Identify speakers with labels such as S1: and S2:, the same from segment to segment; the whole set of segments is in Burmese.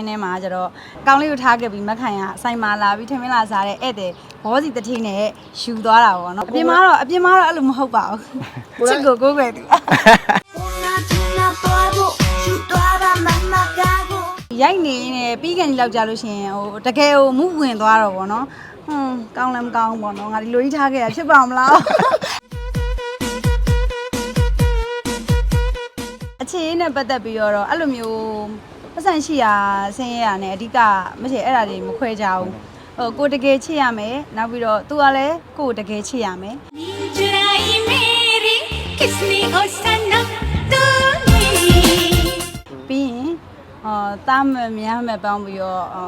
S1: ချင်းထဲမှာကျတော့ကောင်းလေးကိုထားခဲ့ပြီးမခိုင်ကဆိုင်မာလာပြီးထမင်းလာစားတဲ့ဧည့်သည်ဘောစီတတိနဲ့ယူသွားတာပေါ့နော်အပြင်မှာတော့အပြင်မှာတော့အဲ့လိုမဟုတ်ပါဘူးချစ်ကိုကိုယ်ွယ်သူ
S2: Una tuna polvo, chutuaba mamá gago.
S1: ရိုက်နေနေပြီးကန်ကြီးလောက်ကြလို့ရှရင်ဟိုတကယ်ဟိုမူဝင်သွားတော့ဗောနော်ဟွန်းကောင်းလည်းမကောင်းဘူးဗောနော်ငါဒီလိုကြီးထားခဲ့ရဖြစ်ပါမလားအခြေအနေနဲ့ပတ်သက်ပြီးတော့အဲ့လိုမျိုး ပတ်စံရှိရာဆင်းရဲရနဲ့အဓိကမရှိအဲ့ဒါတွေမခွဲကြဘူးဟိုကိုတကယ်ချစ်ရမယ်နောက်ပြီးတော့သူကလည်းကိုတကယ်ချစ်ရမယ်
S2: चुराई मेरी किसने ओ सनम तूने
S1: ပြီးရင်အာတာမများမဲ့ပေါင်းပြီးတော့အာ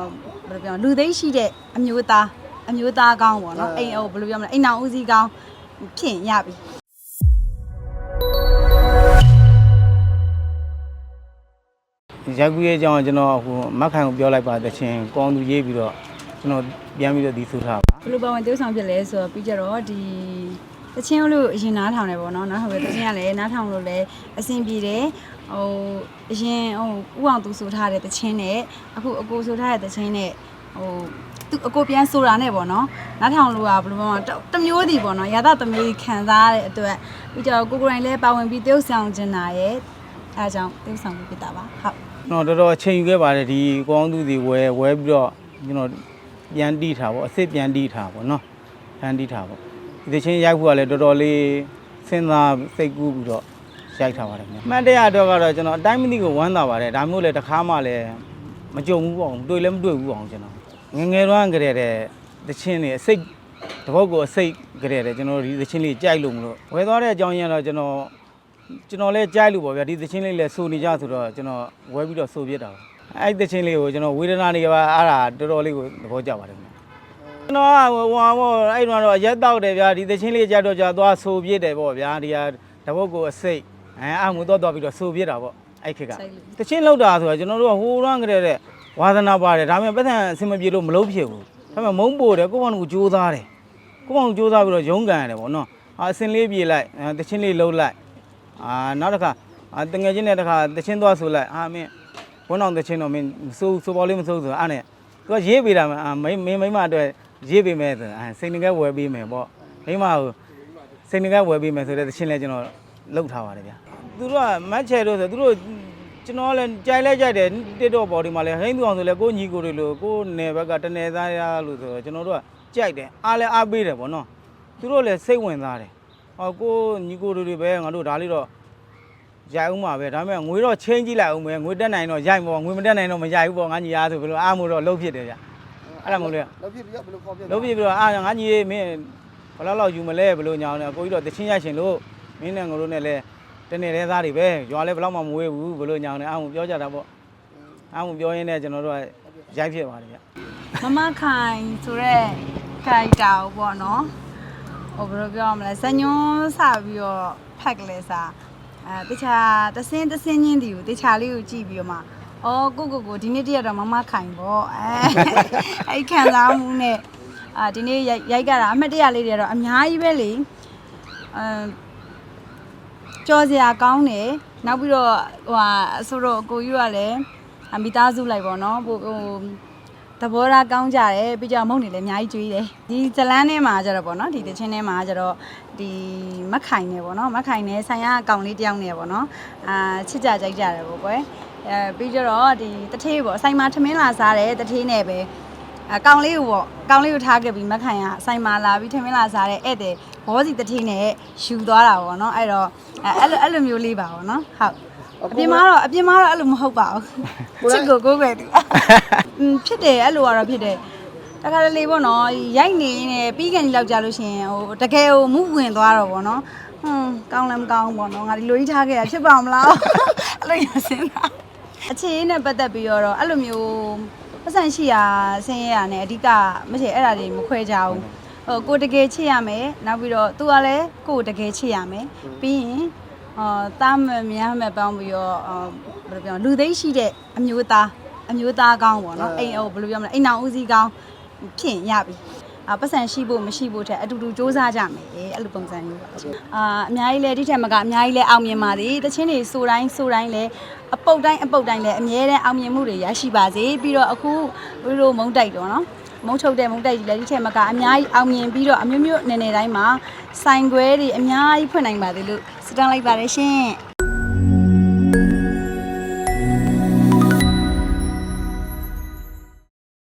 S1: ဘယ်လိုပြောမလဲလူသိရှိတဲ့အမျိုးသားအမျိုးသားကောင်းပေါ့နော်အိမ်ဟိုဘယ်လိုပြောမလဲအိမ်အောင်ဦးစီးကောင်းဖြစ်ရင်ရပြီ
S3: ရိုက်ကူးရဲ့အကြောင်းကကျွန်တော်ဟိုမက်ခိုင်ကိုပြောလိုက်ပါတဲ့ချင်းကောင်းသူရေးပြီးတော့ကျွန်တော်ပြန်ပြီးတော့ဒီဆိုထားပါ
S1: ဘယ်လိုပါဝင်တိုးဆောင်ဖြစ်လဲဆိုတော့ပြီးကြတော့ဒီတချင်းလို့အရင်နားထောင်တယ်ပေါ့နော်နားထောင်ပဲတချင်းကလည်းနားထောင်လို့လည်းအဆင်ပြေတယ်ဟိုအရင်ဟိုဥအောင်သူဆိုထားတဲ့တချင်းနဲ့အခုအကိုဆိုထားတဲ့တချင်းနဲ့ဟိုသူအကိုပြန်ဆိုတာနဲ့ပေါ့နော်နားထောင်လို့ကဘယ်လိုမှမတစ်မျိုးတည်ပေါ့နော်ရာသသမီးခံစားရတဲ့အတွက်ပြီးကြတော့ကိုကိုရိုင်းလည်းပါဝင်ပြီးတိုးဆောင်ကျင်တာရဲ့အဲအကြောင်းတိုးဆောင်ပြီးပြတာပါဟုတ်
S3: ကျွန်တော်တော်တော်အချိန်ယူခဲ့ပါတယ်ဒီကောင်းသူတွေဝဲဝဲပြီးတော့ကျွန်တော်ပြန်တီးထားပေါ့အစ်စ်ပြန်တီးထားပေါ့နော်ပြန်တီးထားပေါ့ဒီသချင်းရိုက်ဖို့ကလည်းတော်တော်လေးစဉ်းစားစိတ်ကူးပြီးတော့ရိုက်ထားပါတယ်ခင်ဗျမှတ်တရတော့ကတော့ကျွန်တော်အတိုင်းမသိကိုဝမ်းသာပါတယ်ဒါမျိုးလည်းတစ်ခါမှလည်းမကြုံဘူးပေါ့တွေ့လည်းမတွေ့ဘူးပေါ့ကျွန်တော်ငယ်ငယ်တော့ကတည်းကသချင်းတွေအစိတ်တပုတ်ကိုအစိတ်ကတည်းကကျွန်တော်ဒီသချင်းလေးကြိုက်လို့မလို့ဝဲသွားတဲ့အကြောင်းရင်းကတော့ကျွန်တော် ကျွန်တော်လည်းကြိုက်လို့ပေါ့ဗျာဒီသချင်းလေးလည်းစိုးနေကြဆိုတော့ကျွန်တော်ဝဲပြီးတော့စိုးပြစ်တာပါအဲ့ဒီသချင်းလေးကိုကျွန်တော်ဝေဒနာတွေကပါအားတာတော်တော်လေးကိုသဘောကျပါတယ်ခင်ဗျကျွန်တော်ကဟိုဟာပေါ့အဲ့တော့တော့ရက်တော့တယ်ဗျာဒီသချင်းလေးကြတော့ကြာသွားစိုးပြစ်တယ်ပေါ့ဗျာဒီဟာတပုတ်ကိုအစိတ်အဲအမှုတော့တော့ပြီးတော့စိုးပြစ်တာပေါ့အဲ့ခေတ်ကသချင်းလောက်တာဆိုတော့ကျွန်တော်တို့ကဟိုရမ်းကြတဲ့တဲ့ဝါသနာပါတယ်ဒါပေမဲ့ပတ်စံအစင်မပြေလို့မလုပ်ဖြစ်ဘူးဒါပေမဲ့မုန်းပို့တယ်ကိုယ့်ဘာလို့ကြိုးစားတယ်ကိုယ့်ဘာလို့ကြိုးစားပြီးတော့ရုန်းကန်ရတယ်ပေါ့နော်အာအစင်လေးပြေလိုက်အဲသချင်းလေးလှုပ်လိုက် အာနောက်တစ်ခါအာတငယ်ချင်းနဲ့တစ်ခါတချင်းသွားဆိုလိုက်အာမင်းဘုန်းအောင်တချင်းတော့မင်းစိုးစိုးပေါ်လေးမစိုးဆိုအဲ့နဲ့သူကရေးပေးတာမအာမင်းမင်းမိမအတွက်ရေးပေးမယ်ဆိုအာစိတ်ငကဲဝယ်ပေးမယ်ပေါ့မိမကိုစိတ်ငကဲဝယ်ပေးမယ်ဆိုတဲ့တချင်းလဲကျွန်တော်လုပ်ထားပါတယ်ဗျာသူတို့ကမတ်ချယ်တို့ဆိုသူတို့ကျွန်တော်လည်းကြိုက်လဲကြိုက်တယ်တစ်တော့ဘော်ဒီမှာလဲဟိန်းသူအောင်ဆိုလဲကိုညီကိုတွေလို့ကိုနယ်ဘက်ကတနယ်သားရလို့ဆိုတော့ကျွန်တော်တို့ကကြိုက်တယ်အားလဲအားပေးတယ်ပေါ့နော်သူတို့လည်းစိတ်ဝင်စားတယ် ဟောကိုညီကိုတွေပဲငါတို့ဒါလေးတော့ရိုက်အောင်ပါပဲဒါပေမဲ့ငွေတော့ချင်းကြည့်လိုက်အောင်ပဲငွေတက်နိုင်တော့ရိုက်ပေါ့ငွေမတက်နိုင်တော့မရိုက်ဘူးပေါ့ငါညီအားဆိုဘယ်လိုအားမို့တော့လှုပ်ဖြစ်တယ်ဗျအဲ့ဒါမို့လေ
S4: လောက်ဖြစ်ပြီးတော့ဘယ်လိုခေါ်ပြ
S3: လှုပ်ဖြစ်ပြီးတော့အာငါညီမင်းဘယ်လောက်လောက်ယူမလဲဘယ်လိုညာအောင်လဲကိုကြီးတော့တချင်းရရှင်လို့မင်းနဲ့ငိုလို့နဲ့လဲတနေ့တဲ့သားတွေပဲရွာလဲဘယ်လောက်မှမဝေးဘူးဘယ်လိုညာအောင်လဲအားမို့ပြောကြတာပေါ့အားမို့ပြောရင်းနဲ့ကျွန်တော်တို့ကရိုက်ဖြစ်ပါတယ်ဗျ
S1: မမခိုင်ဆိုတော့ခိုင်တာကိုပေါ့နော် ဟိုဘယ်လိုပြောရမလဲဇညွန်းစပြီးတော့ဖက်ကလေးစားအဲတခြားတစင်းတစင်းချင်းတီကိုတခြားလေးကိုကြည့်ပြီးတော့မှအော်ကိုကိုကိုဒီနေ့တရက်တော့မမခိုင်ပေါ့အဲအဲ့ခံစားမှုနဲ့အာဒီနေ့ရိုက်ရိုက်ကြတာအမှတ်တရလေးတွေကတော့အများကြီးပဲလေအဲကြောစရာကောင်းတယ်နောက်ပြီးတော့ဟိုဟာဆိုတော့အကိုကြီးကလည်းအမိသားစုလိုက်ပေါ့နော်ဟိုဟို သဘောထားကောင်းကြတယ်ပြီးကြမုံနေလည်းအများကြီးကျွေးတယ်ဒီဇလန်းထဲမှာကျတော့ဗောနော်ဒီတချင်းထဲမှာကျတော့ဒီမက်ခိုင်နေဗောနော်မက်ခိုင်နေဆိုင်ရအကောင်လေးတယောက်နေဗောနော်အာချစ်ကြကြိုက်ကြတယ်ဗောကွယ်အဲပြီးကြတော့ဒီတထေးဗောဆိုင်မှာထမင်းလာစားတယ်တထေးနဲ့ပဲအကောင်လေးကိုဗောကောင်လေးကိုထားခဲ့ပြီးမက်ခိုင်ကဆိုင်မှာလာပြီးထမင်းလာစားတယ်ဧည့်သည်ဘောစီတထေးနဲ့ယူသွားတာဗောနော်အဲ့တော့အဲအဲ့လိုအဲ့လိုမျိုးလေးပါဗောနော်ဟုတ် အပြင်မှာတော့အပြင်မှာတော့အဲ့လိုမဟုတ်ပါဘူးချစ်ကိုကိုယ်ွယ်သူอืมဖြစ်တယ်အဲ့လိုကတော့ဖြစ်တယ်တခါတလေပေါ့နော်ရိုက်နေနေပြီးကန်ကြီးလောက်ကြလို့ရှရင်ဟိုတကယ်ဟိုမူဝင်သွားတော့ပေါ့နော်ဟွန်းကောင်းလည်းမကောင်းဘူးပေါ့နော်ငါဒီလိုကြီးထားခဲ့တာဖြစ်ပါမလားအဲ့လိုရစင်းတာအခြေအနေနဲ့ပတ်သက်ပြီးတော့အဲ့လိုမျိုးပတ်စံရှိရာဆင်းရဲရနဲ့အဓိကမရှိအဲ့ဒါတွေမခွဲကြဘူးဟိုကိုတကယ်ချစ်ရမယ်နောက်ပြီးတော့သူကလည်းကိုတကယ်ချစ်ရမယ်ပြီးရင် အာတာမများမဲ့ပေါင်းပြီးတော့ဘယ်လိုပြောလူသိရှိတဲ့အမျိုးသားအမျိုးသားကောင်းပေါ့နော်အိမ်အိုဘယ်လိုပြောမလဲအိမ်အောင်ဦးစီးကောင်းဖြစ်ရပြီအပတ်စံရှိဖို့မရှိဖို့ထက်အတူတူစ조사ကြမယ်အဲ့လိုပုံစံမျိုးပါအာအများကြီးလဲဒီထက်မကအများကြီးလဲအောင်မြင်ပါစေတချင်းတွေဆိုတိုင်းဆိုတိုင်းလဲအပုတ်တိုင်းအပုတ်တိုင်းလဲအမြဲတမ်းအောင်မြင်မှုတွေရရှိပါစေပြီးတော့အခုဘီလိုမုံတိုက်တော့နော်မုံထုတ်တဲ့မုံတိုက်ကြီးလဲဒီထက်မကအများကြီးအောင်မြင်ပြီးတော့အမျိုးမျိုးနယ်နယ်တိုင်းမှာဆိုင်ခွဲတွေအများကြီးဖွင့်နိုင်ပါသေးလို့ 干了一半的心